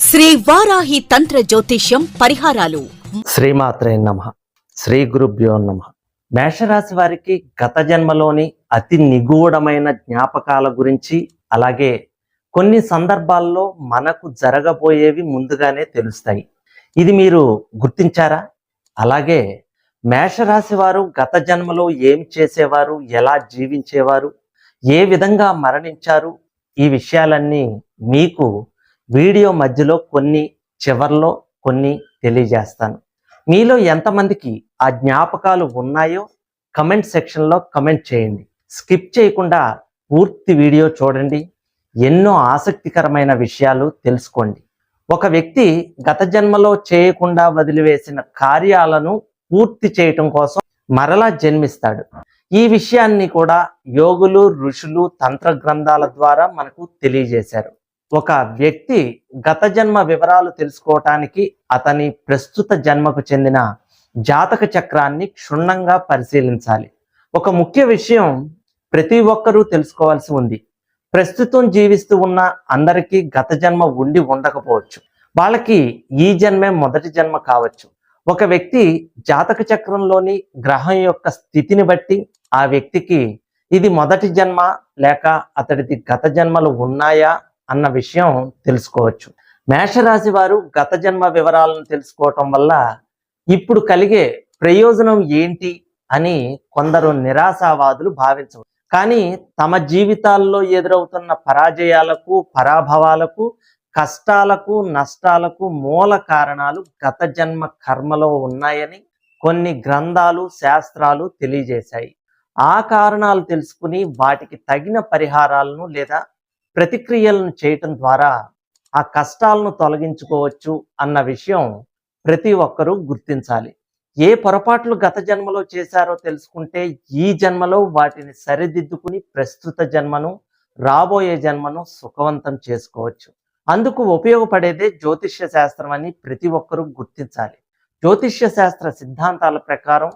శ్రీ వారాహి తంత్ర జ్యోతిష్యం పరిహారాలు. శ్రీమాత్రే నమ. శ్రీ గురుభ్యో నమ. మేషరాశి వారికి గత జన్మలోని అతి నిగూఢమైన జ్ఞాపకాల గురించి అలాగే కొన్ని సందర్భాల్లో మనకు జరగబోయేవి ముందుగానే తెలుస్తాయి. ఇది మీరు గుర్తించారా? అలాగే మేషరాశి వారు గత జన్మలో ఏం చేసేవారు? ఎలా జీవించేవారు? ఏ విధంగా మరణించారు? ఈ విషయాలన్నీ మీకు వీడియో మధ్యలో కొన్ని చివర్లో కొన్ని తెలియజేస్తాను. మీలో ఎంతమందికి ఆ జ్ఞాపకాలు ఉన్నాయో కమెంట్ సెక్షన్లో కమెంట్ చేయండి. స్కిప్ చేయకుండా పూర్తి వీడియో చూడండి. ఎన్నో ఆసక్తికరమైన విషయాలు తెలుసుకోండి. ఒక వ్యక్తి గత జన్మలో చేయకుండా వదిలివేసిన కార్యాలను పూర్తి చేయటం కోసం మరలా జన్మిస్తాడు. ఈ విషయాన్ని కూడా యోగులు ఋషులు తంత్ర గ్రంథాల ద్వారా మనకు తెలియజేశారు. ఒక వ్యక్తి గత జన్మ వివరాలు తెలుసుకోవటానికి అతని ప్రస్తుత జన్మకు చెందిన జాతక చక్రాన్ని క్షుణ్ణంగా పరిశీలించాలి. ఒక ముఖ్య విషయం ప్రతి ఒక్కరూ తెలుసుకోవాల్సి ఉంది. ప్రస్తుతం జీవిస్తూ ఉన్న అందరికీ గత జన్మ ఉండి ఉండకపోవచ్చు. వాళ్ళకి ఈ జన్మే మొదటి జన్మ కావచ్చు. ఒక వ్యక్తి జాతక చక్రంలోని గ్రహం యొక్క స్థితిని బట్టి ఆ వ్యక్తికి ఇది మొదటి జన్మ లేక అతడిది గత జన్మలు ఉన్నాయా? అన్న విషయం తెలుసుకోవచ్చు. మేషరాశి వారు గత జన్మ వివరాలను తెలుసుకోవటం వల్ల ఇప్పుడు కలిగే ప్రయోజనం ఏంటి అని కొందరు నిరాశావాదులు భావించవచ్చు. కానీ తమ జీవితాల్లో ఎదురవుతున్న పరాజయాలకు పరాభవాలకు కష్టాలకు నష్టాలకు మూల కారణాలు గత జన్మ కర్మలో ఉన్నాయని కొన్ని గ్రంథాలు శాస్త్రాలు తెలియజేశాయి. ఆ కారణాలు తెలుసుకుని వాటికి తగిన పరిహారాలను లేదా ప్రతిక్రియలను చేయటం ద్వారా ఆ కష్టాలను తొలగించుకోవచ్చు అన్న విషయం ప్రతి ఒక్కరూ గుర్తించాలి. ఏ పొరపాట్లు గత జన్మలో చేశారో తెలుసుకుంటే ఈ జన్మలో వాటిని సరిదిద్దుకుని ప్రస్తుత జన్మను రాబోయే జన్మను సుఖవంతం చేసుకోవచ్చు. అందుకు ఉపయోగపడేదే జ్యోతిష్య శాస్త్రం అని ప్రతి ఒక్కరూ గుర్తించాలి. జ్యోతిష్య శాస్త్ర సిద్ధాంతాల ప్రకారం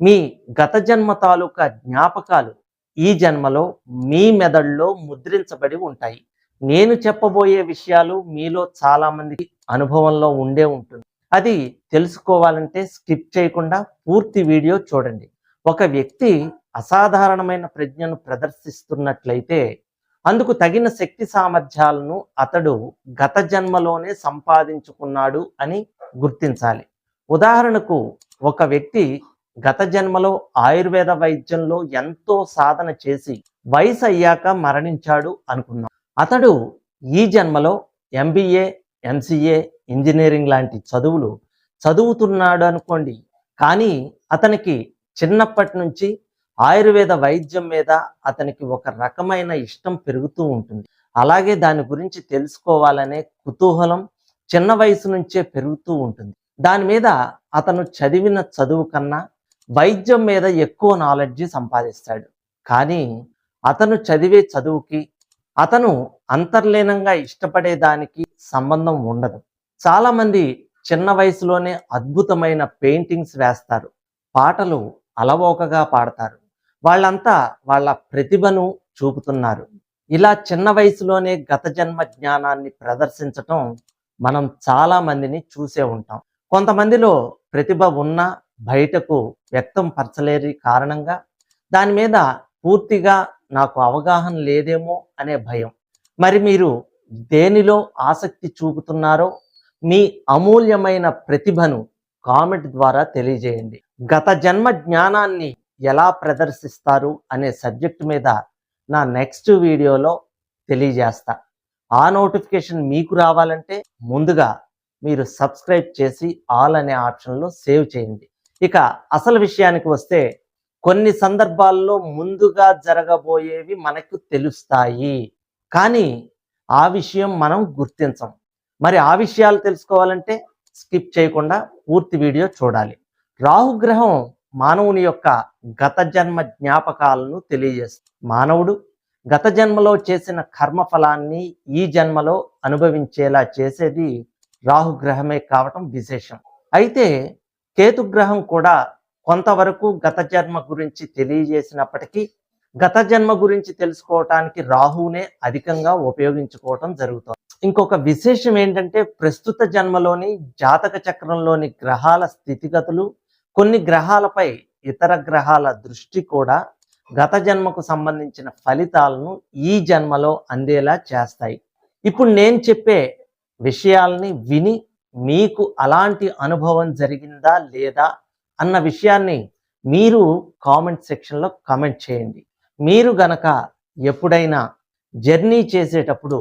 మీ గత జన్మ తాలూకా జ్ఞాపకాలు ఈ జన్మలో మీ మెదడులో ముద్రించబడి ఉంటాయి. నేను చెప్పబోయే విషయాలు మీలో చాలామందికి అనుభవంలో ఉండే ఉంటుంది. అది తెలుసుకోవాలంటే స్కిప్ చేయకుండా పూర్తి వీడియో చూడండి. ఒక వ్యక్తి అసాధారణమైన ప్రజ్ఞను ప్రదర్శిస్తున్నట్లయితే అందుకు తగిన శక్తి సామర్థ్యాలను అతడు గత జన్మలోనే సంపాదించుకున్నాడు అని గుర్తించాలి. ఉదాహరణకు ఒక వ్యక్తి గత జన్మలో ఆయుర్వేద వైద్యంలో ఎంతో సాధన చేసి వయసు అయ్యాక మరణించాడు అనుకుందాం అతడు ఈ జన్మలో ఎంబీఏ ఎంసీఏ ఇంజనీరింగ్ లాంటి చదువులు చదువుతున్నాడు అనుకోండి. కానీ అతనికి చిన్నప్పటి నుంచి ఆయుర్వేద వైద్యం మీద అతనికి ఒక రకమైన ఇష్టం పెరుగుతూ ఉంటుంది. అలాగే దాని గురించి తెలుసుకోవాలనే కుతూహలం చిన్న వయసు నుంచే పెరుగుతూ ఉంటుంది. దాని మీద అతను చదివిన చదువు కన్నా వైద్యం మీద ఎక్కువ నాలెడ్జ్ సంపాదిస్తాడు. కానీ అతను చదివే చదువుకి అతను అంతర్లీనంగా ఇష్టపడే దానికి సంబంధం ఉండదు. చాలామంది చిన్న వయసులోనే అద్భుతమైన పెయింటింగ్స్ వేస్తారు. పాటలు అలవోకగా పాడతారు. వాళ్ళంతా వాళ్ళ ప్రతిభను చూపుతున్నారు. ఇలా చిన్న వయసులోనే గత జన్మ జ్ఞానాన్ని ప్రదర్శించటం మనం చాలా మందిని చూసే ఉంటాం. కొంతమందిలో ప్రతిభ ఉన్నా బయటకు వ్యక్తం పరచలేని కారణంగా దాని మీద పూర్తిగా నాకు అవగాహన లేదేమో అనే భయం. మరి మీరు దేనిలో ఆసక్తి చూపుతున్నారో మీ అమూల్యమైన ప్రతిభను కామెంట్ ద్వారా తెలియజేయండి. గత జన్మ జ్ఞానాన్ని ఎలా ప్రదర్శిస్తారు అనే సబ్జెక్ట్ మీద నా నెక్స్ట్ వీడియోలో తెలియజేస్తా. ఆ నోటిఫికేషన్ మీకు రావాలంటే ముందుగా మీరు సబ్స్క్రైబ్ చేసి ఆల్ అనే ఆప్షన్లో సేవ్ చేయండి. ఇక అసలు విషయానికి వస్తే కొన్ని సందర్భాల్లో ముందుగా జరగబోయేవి మనకు తెలుస్తాయి. కానీ ఆ విషయం మనం గుర్తించం. మరి ఆ విషయాలు తెలుసుకోవాలంటే స్కిప్ చేయకుండా పూర్తి వీడియో చూడాలి. రాహుగ్రహం మానవుని యొక్క గత జన్మ జ్ఞాపకాలను తెలియజేస్తుంది. మానవుడు గత జన్మలో చేసిన కర్మ ఫలాన్ని ఈ జన్మలో అనుభవించేలా చేసేది రాహుగ్రహమే కావటం విశేషం. అయితే కేతుగ్రహం కూడా కొంతవరకు గత జన్మ గురించి తెలియజేసినప్పటికీ గత జన్మ గురించి తెలుసుకోవటానికి రాహువునే అధికంగా ఉపయోగించుకోవటం జరుగుతుంది. ఇంకొక విశేషం ఏంటంటే ప్రస్తుత జన్మలోని జాతక చక్రంలోని గ్రహాల స్థితిగతులు కొన్ని గ్రహాలపై ఇతర గ్రహాల దృష్టి కూడా గత జన్మకు సంబంధించిన ఫలితాలను ఈ జన్మలో అందేలా చేస్తాయి. ఇప్పుడు నేను చెప్పే విషయాల్ని విని మీకు అలాంటి అనుభవం జరిగిందా లేదా అన్న విషయాన్ని మీరు కామెంట్ సెక్షన్లో కామెంట్ చేయండి. మీరు గనక ఎప్పుడైనా జర్నీ చేసేటప్పుడు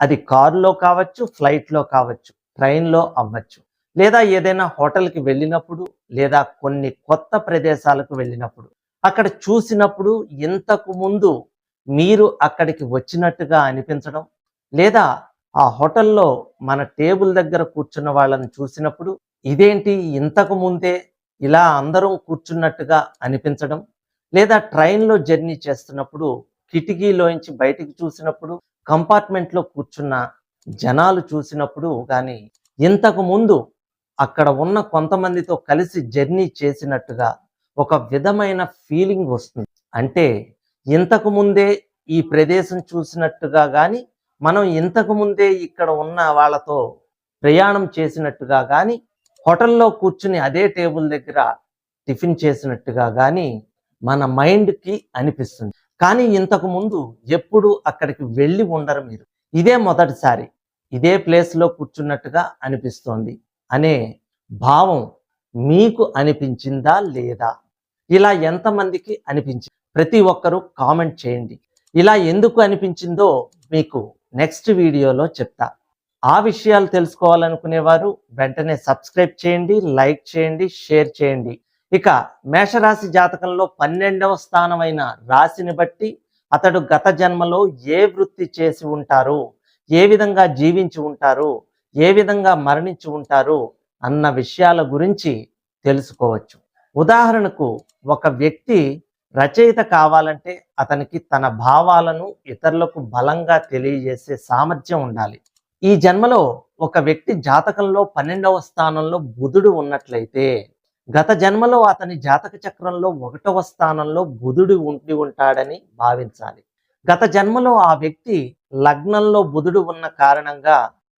అది కారులో కావచ్చు ఫ్లైట్లో కావచ్చు ట్రైన్లో అవ్వచ్చు లేదా ఏదైనా హోటల్కి వెళ్ళినప్పుడు లేదా కొన్ని కొత్త ప్రదేశాలకు వెళ్ళినప్పుడు అక్కడ చూసినప్పుడు ఇంతకు ముందు మీరు అక్కడికి వచ్చినట్టుగా అనిపించడం లేదా ఆ హోటల్లో మన టేబుల్ దగ్గర కూర్చున్న వాళ్ళని చూసినప్పుడు ఇదేంటి ఇంతకు ముందే ఇలా అందరం కూర్చున్నట్టుగా అనిపించడం? లేదా ట్రైన్లో జర్నీ చేస్తున్నప్పుడు కిటికీలోంచి బయటికి చూసినప్పుడు కంపార్ట్మెంట్లో కూర్చున్న జనాలు చూసినప్పుడు కానీ ఇంతకు ముందు అక్కడ ఉన్న కొంతమందితో కలిసి జర్నీ చేసినట్టుగా ఒక విధమైన ఫీలింగ్ వస్తుంది. అంటే ఇంతకు ముందే ఈ ప్రదేశం చూసినట్టుగా కానీ మనం ఇంతకు ముందే ఇక్కడ ఉన్న వాళ్ళతో ప్రయాణం చేసినట్టుగా కానీ హోటల్లో కూర్చుని అదే టేబుల్ దగ్గర టిఫిన్ చేసినట్టుగా కానీ మన మైండ్కి అనిపిస్తుంది. కానీ ఇంతకు ముందు ఎప్పుడు అక్కడికి వెళ్ళి ఉండరు మీరు. ఇదే మొదటిసారి. ఇదే ప్లేస్లో కూర్చున్నట్టుగా అనిపిస్తోంది అనే భావం మీకు అనిపించిందా లేదా? ఇలా ఎంతమందికి అనిపించింది? ప్రతి ఒక్కరూ కామెంట్ చేయండి. ఇలా ఎందుకు అనిపించిందో మీకు నెక్స్ట్ వీడియోలో చెప్తా. ఆ విషయాలు తెలుసుకోవాలనుకునేవారు వెంటనే సబ్స్క్రైబ్ చేయండి లైక్ చేయండి షేర్ చేయండి. ఇక మేషరాశి జాతకంలో పన్నెండవ స్థానమైన రాశిని బట్టి అతడు గత జన్మలో ఏ వృత్తి చేసి ఉంటారు? ఏ విధంగా జీవించి ఉంటారు? ఏ విధంగా మరణించి ఉంటారు? అన్న విషయాల గురించి తెలుసుకోవచ్చు. ఉదాహరణకు ఒక వ్యక్తి రచయిత కావాలంటే అతనికి తన భావాలను ఇతరులకు బలంగా తెలియజేసే సామర్థ్యం ఉండాలి. ఈ జన్మలో ఒక వ్యక్తి జాతకంలో పన్నెండవ స్థానంలో బుధుడు ఉన్నట్లయితే గత జన్మలో అతని జాతక చక్రంలో ఒకటవ స్థానంలో బుధుడు ఉండి ఉంటాడని భావించాలి. గత జన్మలో ఆ వ్యక్తి లగ్నంలో బుధుడు ఉన్న కారణంగా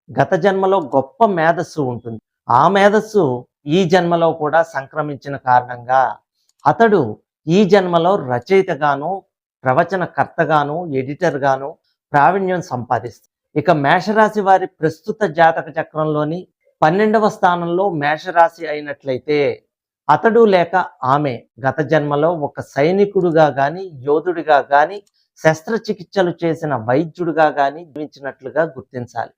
గత జన్మలో గొప్ప మేధస్సు ఉంటుంది. ఆ మేధస్సు ఈ జన్మలో కూడా సంక్రమించిన కారణంగా అతడు ఈ జన్మలో రచయితగాను ప్రవచనకర్తగాను ఎడిటర్గాను ప్రావీణ్యం సంపాదిస్తుంది. ఇక మేషరాశి వారి ప్రస్తుత జాతక చక్రంలోని పన్నెండవ స్థానంలో మేషరాశి అయినట్లయితే అతడు లేక ఆమె గత జన్మలో ఒక సైనికుడుగా గాని యోధుడిగా గాని శస్త్రచికిత్సలు చేసిన వైద్యుడిగా గాని జీవించినట్లుగా గుర్తించాలి.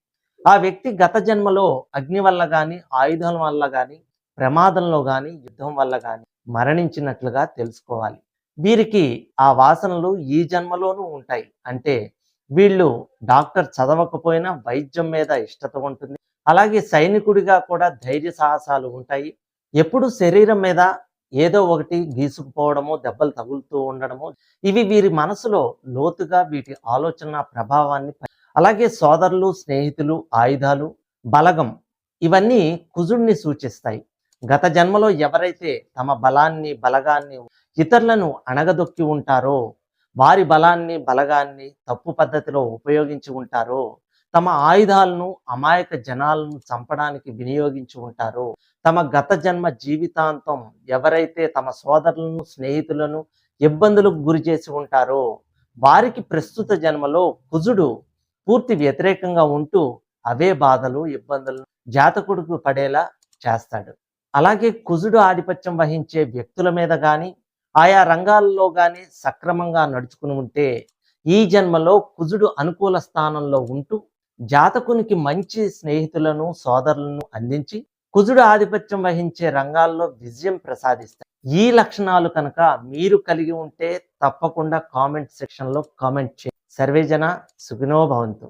ఆ వ్యక్తి గత జన్మలో అగ్ని వల్ల గాని ఆయుధం వల్ల గాని ప్రమాదంలో గాని యుద్ధం వల్ల గాని మరణించినట్లుగా తెలుసుకోవాలి. వీరికి ఆ వాసనలు ఈ జన్మలోనూ ఉంటాయి. అంటే వీళ్ళు డాక్టర్ చదవకపోయినా వైద్యం మీద ఇష్టత ఉంటుంది. అలాగే సైనికుడిగా కూడా ధైర్య సాహసాలు ఉంటాయి. ఎప్పుడు శరీరం మీద ఏదో ఒకటి గీసుకుపోవడము దెబ్బలు తగులుతూ ఉండడము ఇవి వీరి మనసులో లోతుగా వీటి ఆలోచన ప్రభావాన్ని అలాగే సోదరులు స్నేహితులు ఆయుధాలు బలగం ఇవన్నీ కుజుడిని సూచిస్తాయి. గత జన్మలో ఎవరైతే తమ బలాన్ని బలగాన్ని ఇతరులను అణగదొక్కి ఉంటారో వారి బలాన్ని బలగాన్ని తప్పు పద్ధతిలో ఉపయోగించి ఉంటారో తమ ఆయుధాలను అమాయక జనాలను చంపడానికి వినియోగించి ఉంటారో తమ గత జన్మ జీవితాంతం ఎవరైతే తమ సోదరులను స్నేహితులను ఇబ్బందులకు గురి చేసి ఉంటారో వారికి ప్రస్తుత జన్మలో కుజుడు పూర్తి వ్యతిరేకంగా ఉంటూ అవే బాధలు ఇబ్బందులు జాతకుడికి పడేలా చేస్తాడు. అలాగే కుజుడు ఆధిపత్యం వహించే వ్యక్తుల మీద కానీ ఆయా రంగాల్లో కానీ సక్రమంగా నడుచుకుని ఉంటే ఈ జన్మలో కుజుడు అనుకూల స్థానంలో ఉంటూ జాతకునికి మంచి స్నేహితులను సోదరులను అందించి కుజుడు ఆధిపత్యం వహించే రంగాల్లో విజయం ప్రసాదిస్తాయి. ఈ లక్షణాలు కనుక మీరు కలిగి ఉంటే తప్పకుండా కామెంట్ సెక్షన్లో కామెంట్ చేయండి. సర్వేజన సుఖినో భవంతు.